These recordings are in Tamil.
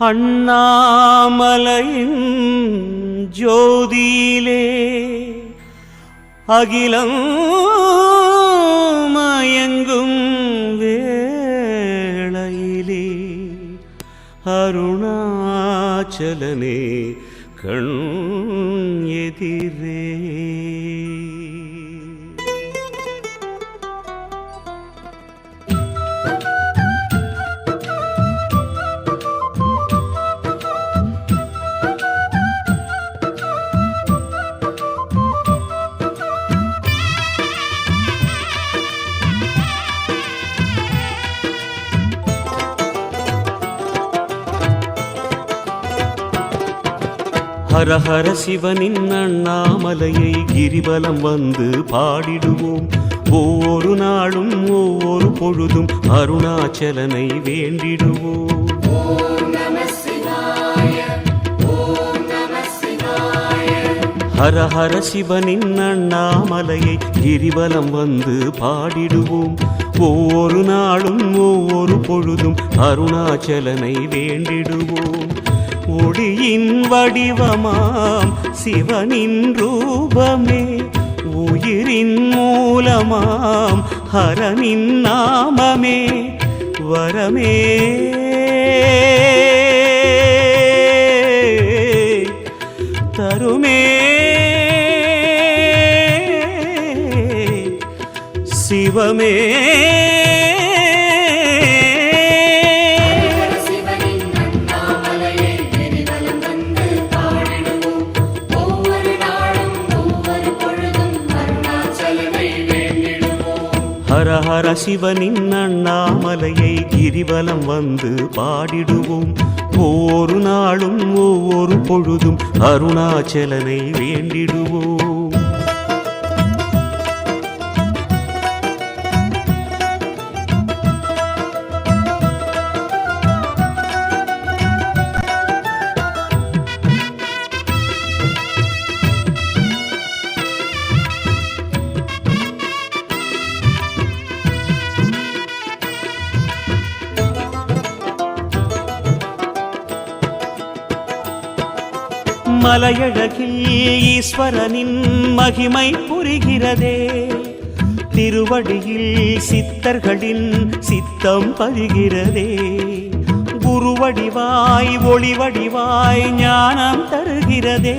அண்ணாமலையின் ஜோதியிலே அகிலம் மயங்கும் வேளையிலே அருணாச்சலனே கண் எதிரே. ஹரஹர சிவனின் அண்ணாமலையை கிரிவலம் வந்து பாடிடுவோம். ஒவ்வொரு நாளும் ஒவ்வொரு பொழுதும் அருணாச்சலனை வேண்டிடுவோம். ஹரஹர சிவனின் அண்ணாமலையை கிரிவலம் வந்து பாடிடுவோம். ஒவ்வொரு நாளும் ஒவ்வொரு பொழுதும் அருணாச்சலனை வேண்டிடுவோம். ஒளியின் வடிவமாம் சிவனின் ரூபமே. உயிரின் மூலமாம் ஹரனின் நாமமே. வரமே. தருமே. சிவமே. ஹர சிவனின் அண்ணாமலையை கிரிவலம் வந்து பாடிடுவோம். ஒவ்வொரு நாளும் ஒவ்வொரு பொழுதும் அருணாச்சலனை வேண்டிடுவோம். மலையழகில் ஈஸ்வரனின் மகிமை புரிகிறதே. திருவடியில் சித்தர்களின் சித்தம் பதிகிறதே குருவடிவாய் ஒளிவடிவாய் ஞானம் தருகிறதே.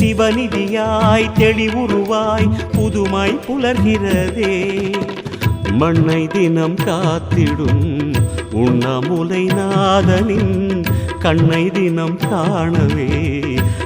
சிவநிதியாய் தெளிவுருவாய் புதுமை புலர்கிறதே. மண்ணை தினம் காத்திடும் உண்ணமுலை நாதனின் கண்ணை தினம் காணவே.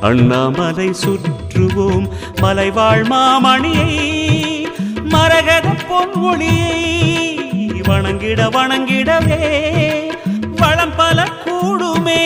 அண்ணாமலை சுற்றுவோம் மலைவாழ் மாமணியை. மரகத பொன்மொழியை வணங்கிட வணங்கிடவே. வளம் பல கூடுமே.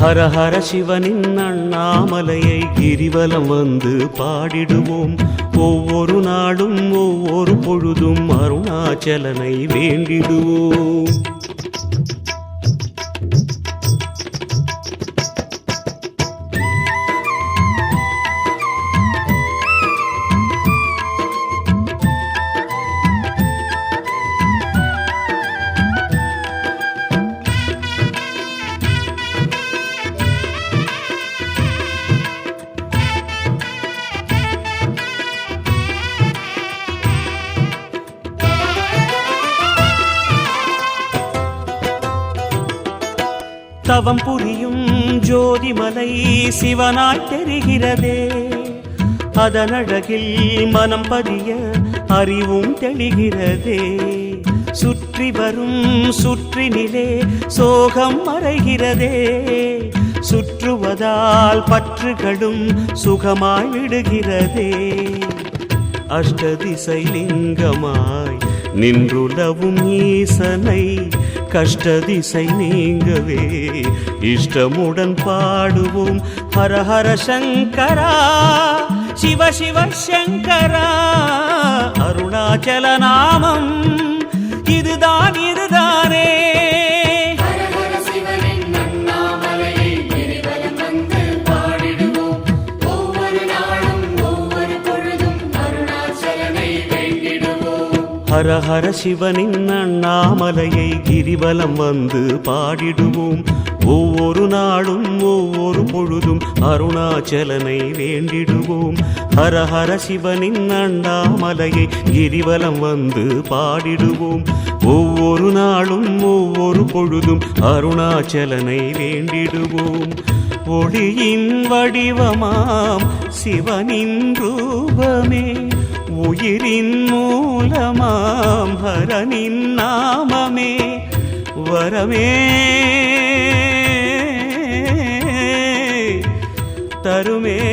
ஹர ஹர சிவனின் அண்ணாமலையை கிரிவலம் வந்து பாடிடுவோம். ஒவ்வொரு நாளும் ஒவ்வொரு பொழுதும் அருணாச்சலனை வேண்டிடுவோம். தவம் புரியும் ஜோதிமலை சிவனாய் தெரிகிறதே. அதனழகில் மனம் பதிய அறிவும் தெளிகிறதே. சுற்றி வரும் சுற்றினிலே சோகம் மறைகிறதே. சுற்றுவதால் பற்றுகளும் சுகமாய் விடுகிறதே. அஷ்டதிசை லிங்கமாய் நின்றுளவும் ஈசனை கஷ்டதிசை நீங்கவே. இஷ்டமுடன் பாடுவோம். ஹரஹர சங்கரா. சிவ சிவ சங்கரா. அருணாச்சல நாமம். ஹரஹர சிவனின் அண்ணாமலையை கிரிவலம் வந்து பாடிடுவோம். ஒவ்வொரு நாளும் ஒவ்வொரு பொழுதும் அருணாச்சலனை வேண்டிடுவோம். ஹரஹர சிவனின் அண்ணாமலையை கிரிவலம் வந்து பாடிடுவோம். ஒவ்வொரு நாளும் ஒவ்வொரு பொழுதும் அருணாச்சலனை வேண்டிடுவோம். ஒளியின் வடிவமாம் சிவனின் ரூபமே. உயிரின் மூலமாம் ஹரனின் நாமமே. வரமே. தருமே.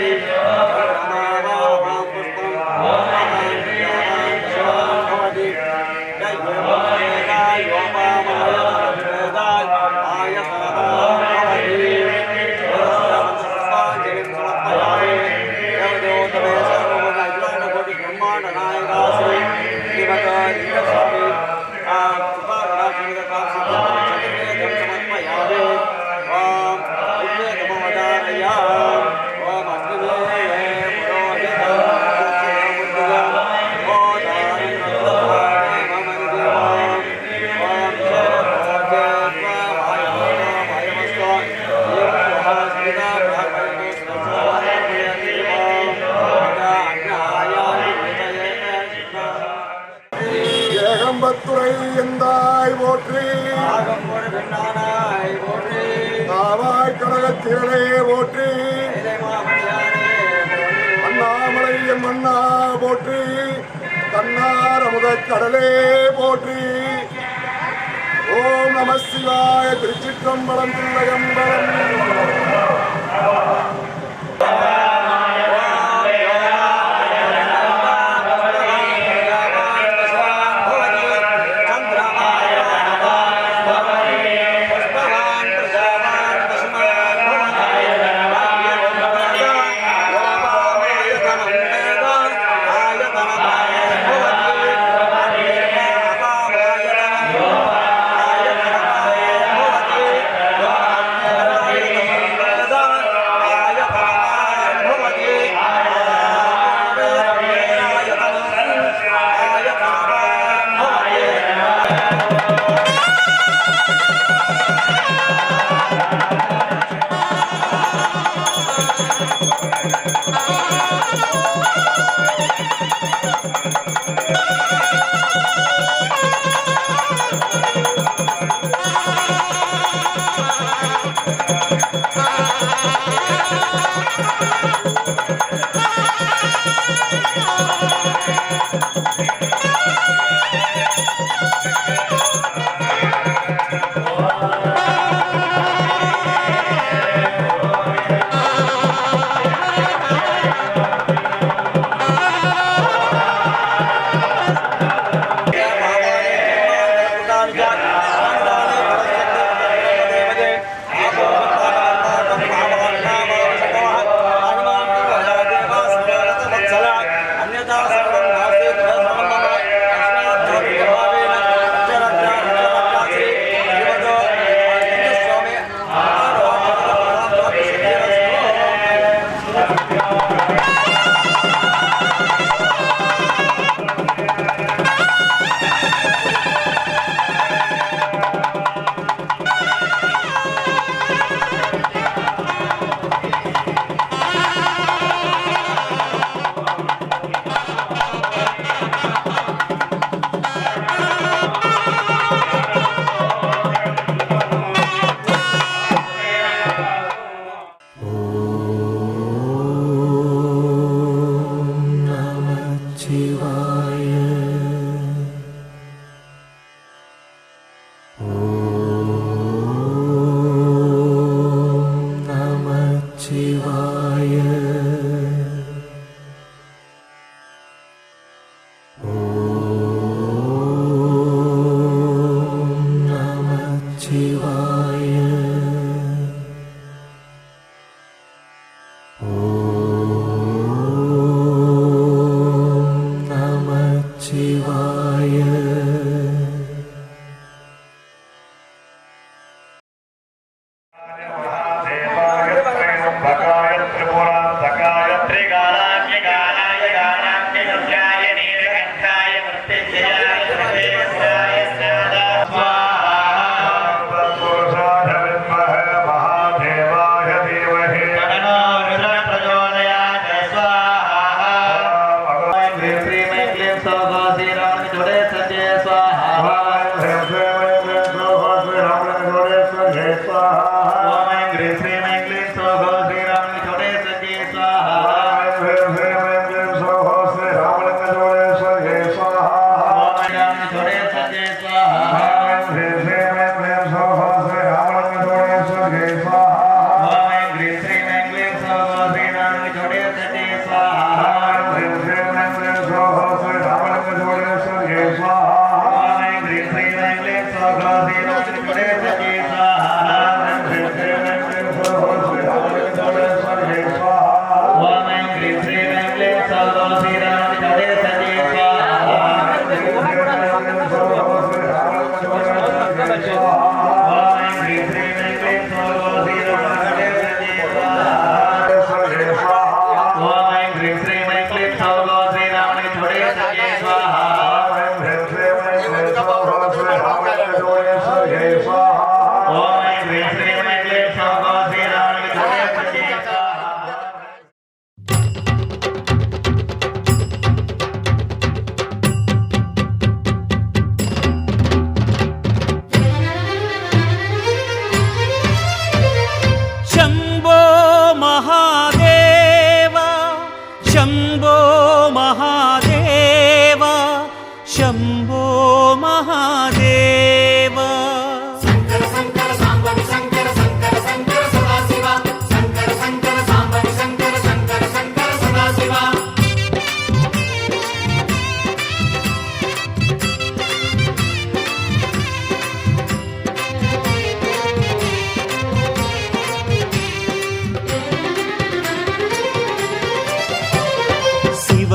الأرض ஏகம்பத்துறை எந்தாய் போற்றி. காவாய் கழகத்திரளே போற்றி. அண்ணாமலை மன்னா போற்றி. கண்ணார் அமுத கடலே போற்றி. ஓம் நம சிவாய திருச்சிற்றம்பலம்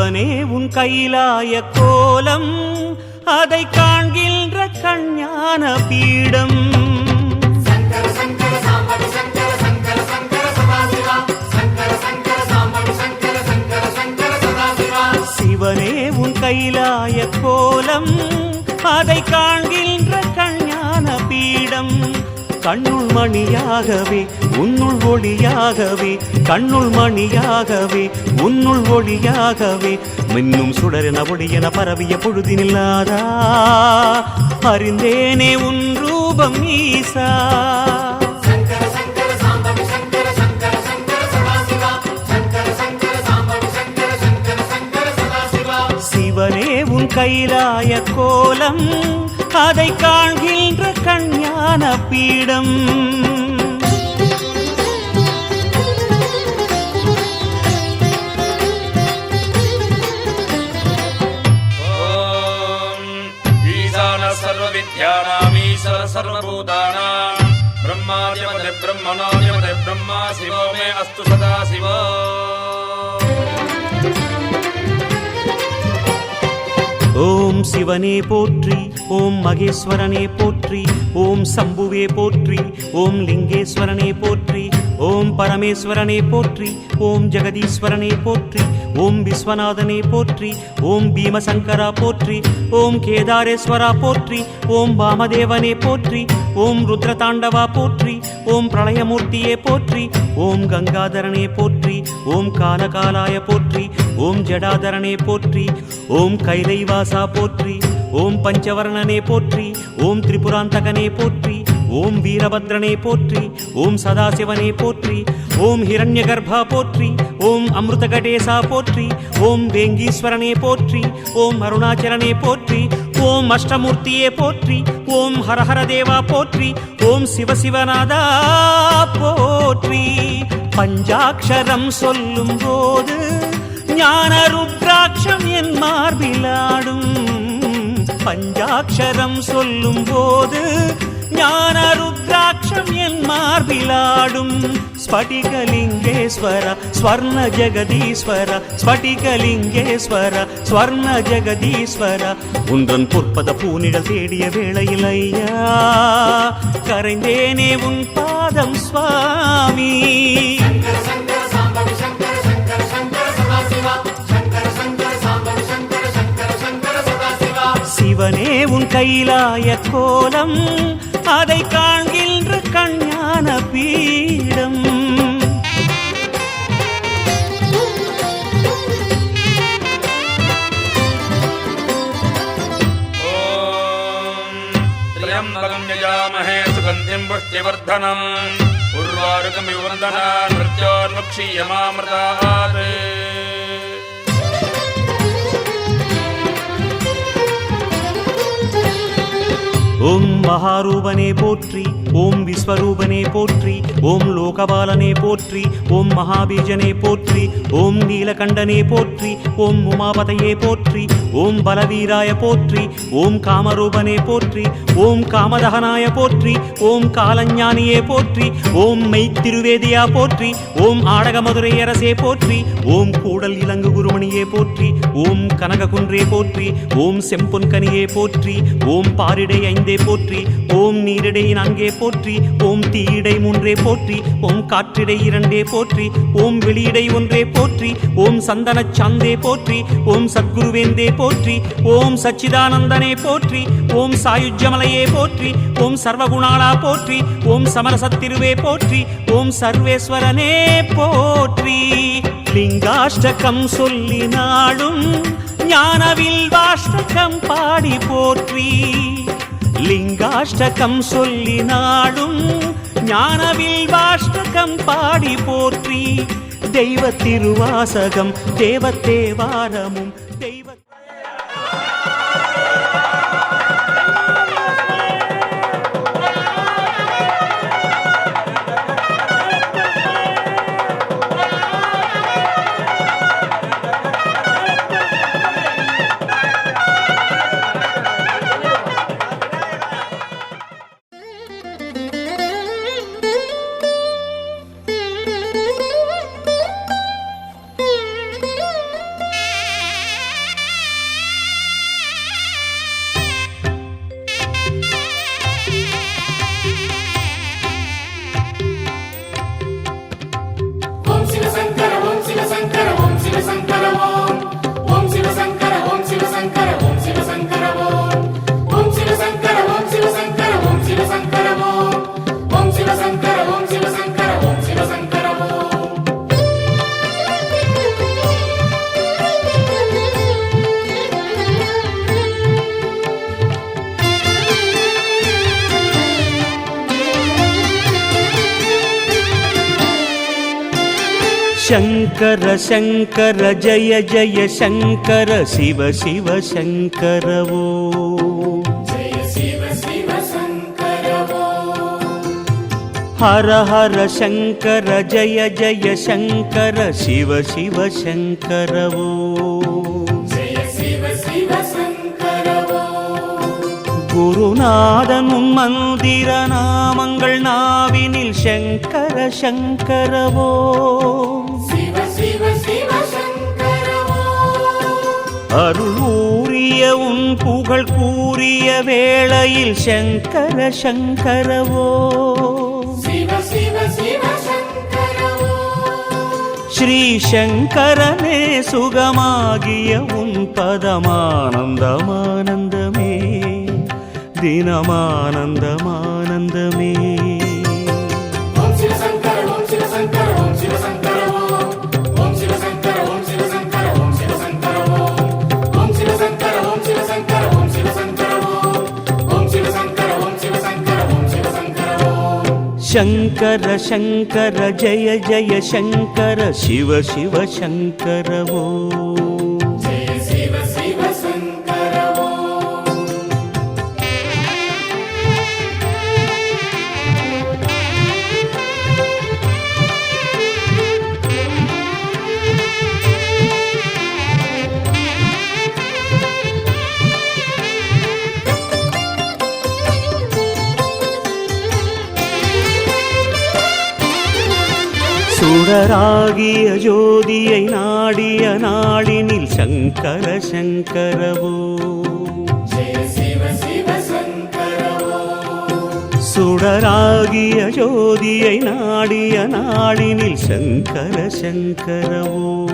சிவனே உன் கைலாய கோலம் அதை காண்கின்ற கஞ்ஞான பீடம். சிவனே உன் கைலாய கோலம் அதை காண்கின்ற கஞ்ஞான பீடம். கண்ணுள் மணியாகவே உன்னுள் ஒளியாகவே கண்ணுள் மணியாகவே உன்னுள் ஒளியாகவே மின்னும் சுடரென ஒளியென பரவிய பொழுதினில்லாதா? அறிந்தேனே உன் ரூபம் ஈசா. சிவனே உன் கைலாய கோலம் அதை காண்கின்ற கஞ்ஞான பீடம் ईशान सर्वविद्यानामीश्वर सर्वभूतानां ब्रह्मादिपदे ब्रह्मणोदिपदे ब्रह्मा शिवो मे अस्तु सदा शिव ஓம் சிவனே போற்றி ஓம் மகேஸ்வரனே போற்றி ஓம் சம்புவே போற்றி ஓம் லிங்கேஸ்வரனே போற்றி ஓம் பரமேஸ்வரனே போற்றி ஓம் ஜெகதீஸ்வரனே போற்றி ஓம் விஸ்வநாதனை போற்றி ஓம் பீமசங்கரா போற்றி ஓம் கேதாரேஸ்வரா போற்றி ஓம் வாமதேவனே போற்றி ஓம் ருத்ரதாண்டவா போற்றி ஓம் பிரளயமூர்த்தியே போற்றி ஓம் கங்காதரனே போற்றி ஓம் காலகாலாய போற்றி ஓம் ஜடாதரனே போற்றி ஓம் கைலைவாசா போற்றி ஓம் பஞ்சவர்ணனே போற்றி ஓம் திரிபுராந்தகனே போற்றி ஓம் வீரபத்ரனை போற்றி ஓம் சதாசிவனை போற்றி ஓம் ஹிரண்ய கர்ப்பா போற்றி ஓம் அமிர்த கடேசா போற்றி ஓம் வேங்கீஸ்வரனை போற்றி ஓம் அருணாச்சலனை போற்றி ஓம் அஷ்டமூர்த்தியே போற்றி ஓம் ஹரஹர தேவா போற்றி ஓம் சிவசிவநாதா போற்றி. பஞ்சாட்சரம் சொல்லும் போது ஞான ருத்ராட்சம் என் மார்பிலாடும் பஞ்சாட்சரம் சொல்லும் போது நேசம் என் மார்பிலாடும். ஸ்படிகலிங்கேஸ்வர ஸ்வர்ண ஜெகதீஸ்வர ஸ்படிகலிங்கேஸ்வர ஸ்வர்ண ஜெகதீஸ்வர. உன்றன் பொற்பத பூனிழல் தேடிய வேளையில் ஐயா கரைந்தேனே உன் பாதம் சுவாமி. சிவனே உன் கையிலாய கோலம் அதை காண்கில் கண்ஞான பீடம் யஜாமஹே சுகந்திம் புஷ்டிவர்தனம் உர்வாருகம் விவர்தனா நிருத்யோன்முக்ஷீயமாமிருதாத் மகாரூபனே போற்றி ஓம் விஸ்வரூபனே போற்றி ஓம் லோகபாலனே போற்றி ஓம் மகாபீஜனே போற்றி ஓம் நீலகண்டனே போற்றி ஓம் உமாபதையே போற்றி ஓம் பலவீராய போற்றி ஓம் காமரூபனே போற்றி ஓம் காமதகனாய போற்றி ஓம் காலஞானியே போற்றி ஓம் மெய்த்திருவேதியா போற்றி ஓம் ஆடகமதுரை அரசே போற்றி ஓம் கூடல் இலங்கு குருமணியே போற்றி ஓம் கனககுன்றே போற்றி ஓம் செம்பொன்கனியே போற்றி ஓம் பாரிடை ஐந்தே போற்றி ஓம் நீரிடை நான்கே போற்றி ஓம் தீயிடை மூன்றே போற்றி ஓம் காற்றிடை இரண்டே போற்றி ஓம் வெளியிடை ஒன்றே போற்றி ஓம் சந்தன சாந்தே போற்றி ஓம் சத்குருவேந்தே போற்றி போற்றி. ஓம் சச்சிதானந்தனே போற்றி. ஓம் சாயுஜ்யமலையே போற்றி. ஓம் சர்வகுணாளா போற்றி. ஓம் சமரசத்திருவே போற்றி. ஓம் சர்வேஸ்வரனே போற்றி. லிங்காஷ்டகம் சொல்லினாலும் ஞானவில் வாஷ்டகம் பாடி போற்றி. லிங்காஷ்டகம் சொல்லினாலும் ஞானவில் வாஷ்டகம் பாடி போற்றி. தெய்வ திருவாசகம் தேவத்தேவாரமும் शङ्कर शङ्कर जय जय शङ्कर शिव शिव शङ्करवो हर हर शङ्कर जय जय शङ्कर शिव शिव शङ्करवो குருநாதனும் மந்திர நாமங்கள் நாவினில் சங்கர சங்கரவோ ஓம் அருள் ஊறிய உன் புகழ் கூறிய வேளையில் சங்கர சங்கரவோ. ஸ்ரீ சங்கரனே சுகமாகிய உன் பதமானந்தமானந்தமே. தினமானந்தமானந்தமே शङ्कर शङ्कर जय जय शङ्कर शिव शिव शङ्कर वो சங்கராகிய ஜோதியை நாடிய நாளினில் சங்கர சங்கரவோ. சுடராகிய ஜோதியை நாடிய நாளினில் சங்கர சங்கரவோ.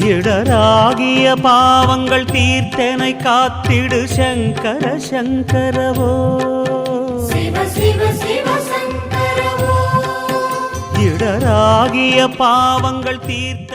இடராகிய பாவங்கள் தீர்த்தனை காத்திடு சங்கர சங்கரவோ. சங்கர பாவங்கள் தீர்த்த